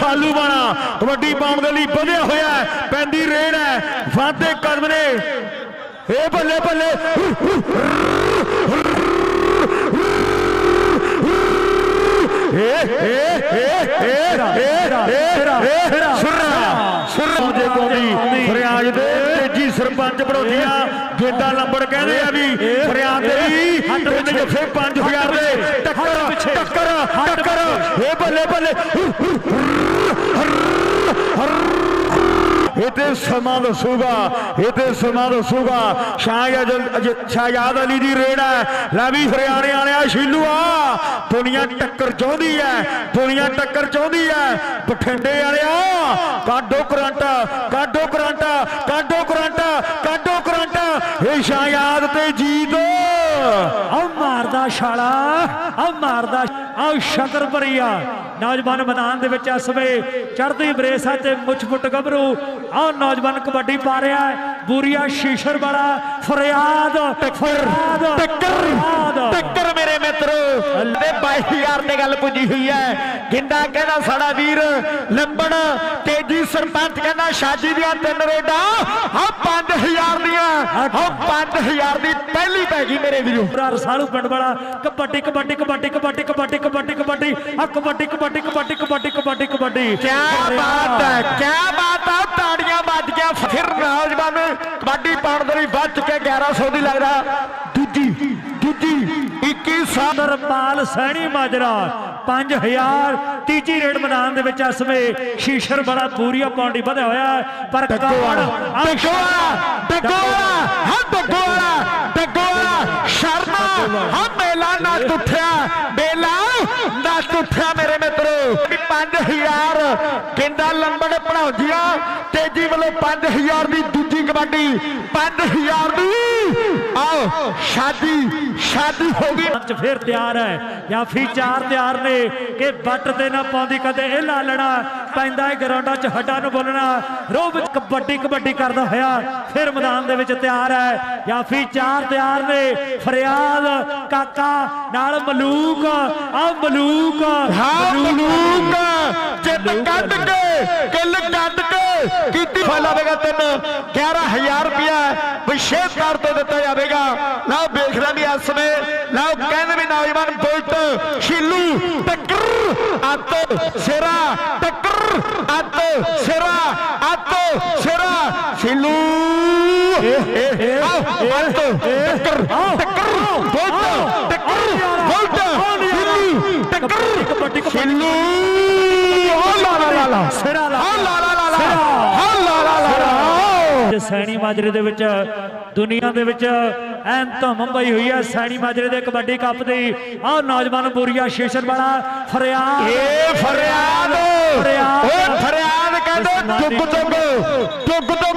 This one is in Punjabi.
ਸਾਲੂ ਬਾਣਾ ਕਬੱਡੀ ਪਾਉਣ ਦੇ ਲਈ ਵਧਿਆ ਹੋਇਆ ਹੈ ਪੈਂਦੀ ਰੇਡ ਹੈ ਵਾਧੇ ਕਦਮ ਨੇ। ਏ ਬੱਲੇ ਬੱਲੇ। ਏ ਏ ਏ ਏ ਏ ਏ ਸੁਰਰਾ ਸੁਰਰਾ ਦੇ ਕੋਲੀ ਫਰਿਆਜ ਦੇ ਤੇਜੀ ਸਰਪੰਚ ਬੜੋਦੀਆ ਗੇਡਾ ਲੰਬੜ ਕਹਿੰਦੇ ਆ ਵੀ ਫਰਿਆਦ ਦੇ ਵੀ ਤਿੰਨ ਜੱਫੇ 5000 ਦੇ ਟੱਕਰ ਟੱਕਰ ਟੱਕਰ। ਏ ਬੱਲੇ ਬੱਲੇ। ਇਹ ਸਮਾਂ ਦੱਸੂਗਾ ਇਹ ਸਮਾਂ ਦੱਸੂਗਾ ਸ਼ਾਹਜਾਦ ਸ਼ਾਹਜਾਦ ਅਲੀ ਦੀ ਰੇਡ ਹੈ ਲੈ ਵੀ ਹਰਿਆਣੇ ਵਾਲਿਆ ਸ਼ੀਲੂਆ ਦੁਨੀਆ ਟੱਕਰ ਚਾਹੁੰਦੀ ਹੈ। ਦੁਨੀਆ ਟੱਕਰ ਚਾਹੁੰਦੀ ਹੈ। ਬਠਿੰਡੇ ਵਾਲਿਆ ਕਾਢੋ ਕਰੰਟ ਕਾਢੋ ਕਰੰਟ ਕਾਢੋ ਕਰੰਟ ਕਾਢੋ ਕਰੰਟ। ਇਹ ਸ਼ਾਹਜਾਦ ਤੇ ਜੀਤ। ਆ ਮਾਰਦਾ ਛਾਲਾ ਆ ਮਾਰਦਾ ਆ ਸ਼ਕਰ ਭਰੀਆ। ਨੌਜਵਾਨ ਮੈਦਾਨ ਦੇ ਵਿੱਚ ਇਸ ਵੇ ਚੜ੍ਹਦੀ ਬਰੇਸਾ ਤੇ ਮੁੱਛ ਫੁੱਟ ਗੱਭਰੂ। ਆ ਨੌਜਵਾਨ ਕਬੱਡੀ ਪਾ ਰਿਹਾ ਹੈ। ਬੂਰੀਆ ਸ਼ੀਸ਼ਰ ਵਾਲਾ ਫਰਿਆਦ ਫਰਿਆਦ। ਟੱਕਰ ਫਰਿਆਦ। ਟੱਕਰ ਮੇਰੇ ਮਿੱਤਰੋ ਤੇ 22000 ਤੇ ਗੱਲ ਪੁੱਜੀ ਹੋਈ ਹੈ ਗਿੰਡਾ ਕਹਿੰਦਾ ਸਾਡਾ ਵੀਰ ਲੰਬੜ ਤੇਜੀ ਸਰਪੰਚ ਕਹਿੰਦਾ ਸ਼ਾਜੀ ਦੀਆਂ ਤਿੰਨ ਰੇਡਾਂ ਹਾਂ 5000 ਦੀਆਂ ਹਾਂ 5000 ਦੀ ਪਹਿਲੀ ਪੈ ਗਈ ਮੇਰੇ ਵੀਰੋ ਪੂਰਾ ਰਸਾਲੂ ਪਿੰਡ ਵਾਲਾ ਕਬੱਡੀ ਕਬੱਡੀ ਕਬੱਡੀ ਕਬੱਡੀ ਕਬੱਡੀ ਕਬੱਡੀ ਕਬੱਡੀ ਆ ਕਬੱਡੀ ਕਬੱਡੀ ਕਬੱਡੀ ਕਬੱਡੀ ਕਬੱਡੀ ਕਬੱਡੀ ਕਿਆ ਬਾਤ ਹੈ ਕਿਆ ਬਾਤ ਹੈ ਤਾੜੀਆਂ ਵੱਜ ਗਿਆ ਫਿਰ ਨੌਜਵਾਨ ਕਬੱਡੀ ਪਾਉਣ ਦੇ ਲਈ ਵੱਜ ਕੇ 1100 ਦੀ ਲੱਗਦਾ ਦੂਜੀ ਦੂਜੀ 21 ਸਾਲ ਨਰਪਾਲ ਸੈਣੀ ਮਾਜਰਾ 5000 ਤੀਜੀ ਰੇਡ ਮੈਦਾਨ ਦੇ ਵਿੱਚ ਇਸ ਵੇ ਸ਼ੀਸ਼ਰ ਬੜਾ ਪੂਰੀਆ ਪੌਂਡੀ ਵਧਿਆ ਹੋਇਆ। ਪਰ ਕੌਣ? ਟਕੋਲਾ ਟਕੋਲਾ ਹਾਂ ਟਕੋਲਾ ਟਕੋਲਾ ਸ਼ਰਮਾ, ਹਾਂ ਮੇਲਾ ਨਾ ਟੁੱਟਿਆ ਮੇਲਾ ਨਾ ਟੁੱਟਿਆ ਮੇਰੇ ਮਿੱਤਰੋ। 5000 ਕਿੰਦਾ ਲੰਬੜ ਪੜਾਉਂਦੀਆਂ ਤੇਜੀ ਵੱਲੋਂ 5000 ਦੀ ਦੂਜੀ ਕਬੱਡੀ 5000 ਦੀ। ਆਓ, ਸ਼ਾਦੀ ਸ਼ਾਦੀ ਹੋ ਗਈ। ਮੰਚ ਫਿਰ ਤਿਆਰ ਹੈ, ਜਾਂ ਫੀ ਚਾਰ ਤਿਆਰ ਨੇ, ਕਿ ਬੱਟ ਤੇ ਨਾ ਪਾਉਂਦੀ, ਕਦੇ ਇਹ ਲਾਲਣਾ ਪੈਂਦਾ ਹੈ ਗਰਾਊਂਡਾਂ 'ਚ ਹੱਡਾਂ ਨੂੰ ਬੋਲਣਾ। ਰੋਹ ਵਿੱਚ ਕਬੱਡੀ ਕਬੱਡੀ ਕਰਦਾ ਹੋਇਆ ਫਿਰ ਮੈਦਾਨ ਦੇ ਵਿੱਚ ਤਿਆਰ ਹੈ। ਜਾਂ ਫੀ ਚਾਰ ਤਿਆਰ ਨੇ ਫਰਿਆਦ ਕਾਕਾ ਨਾਲ ਮਲੂਕ ਆ ਮਲੂਕ ਹਾਂ ਮਲੂਕ। ਜਿੱਤ ਕੱਢ ਕੇ ਕਿੱਲ ਕੱਢ ਕੇ ਕੀਤੀ ਫਲਾਵੇਗਾ ਤੈਨੂੰ। 11000 ਰੁਪਇਆ ਵਿਸ਼ੇਸ਼ ਤੌਰ ਤੇ ਦਿੱਤਾ ਜਾਵੇਗਾ। ਲਓ ਵੇਖਦਾ ਵੀ ਇਸ ਸਮੇਂ ਲਓ ਕਹਿੰਦੇ ਵੀ ਨੌਜਵਾਨ ਬੁਲਟ ਸ਼ੀਲੂ ਟੱਕਰ ਅੱਤ ਸਿਰਾ ਸਿਰਾ ਅੱਤ ਸਿਰਾ ਸ਼ੀਲੂ ਆਓ ਅੱਤ ਟੱਕਰ ਟੱਕਰ ਬੁਲਟ ਟੱਕਰ ਬੁਲਟ ਸ਼ੀਲੂ ਟੱਕਰ ਓ ਲਾ ਲਾ ਲਾ ਸਿਰਾ ਲਾ ਲਾ ਲਾ ਲਾ। ਲਾ ਲਾ ਲਾ ਸੈਣੀ ਮਾਜਰੇ ਦੇ ਵਿੱਚ ਦੁਨੀਆ ਦੇ ਵਿੱਚ ਐਨ ਧੁੰਮ ਪਈ ਹੋਈ ਹੈ ਸੈਣੀ ਮਾਜਰੇ ਦੇ ਕਬੱਡੀ ਕੱਪ ਦੀ। ਆਹ ਨੌਜਵਾਨ ਬੂਰੀਆ ਸ਼ੇਸ਼ਰ ਵਾਲਾ ਫਰਿਆਦ। ਏ ਫਰਿਆਦ। ਓ ਫਰਿਆਦ ਕਹਿੰਦੇ ਜੁਗ ਜੁਗ ਜੁਗ ਜੁਗ।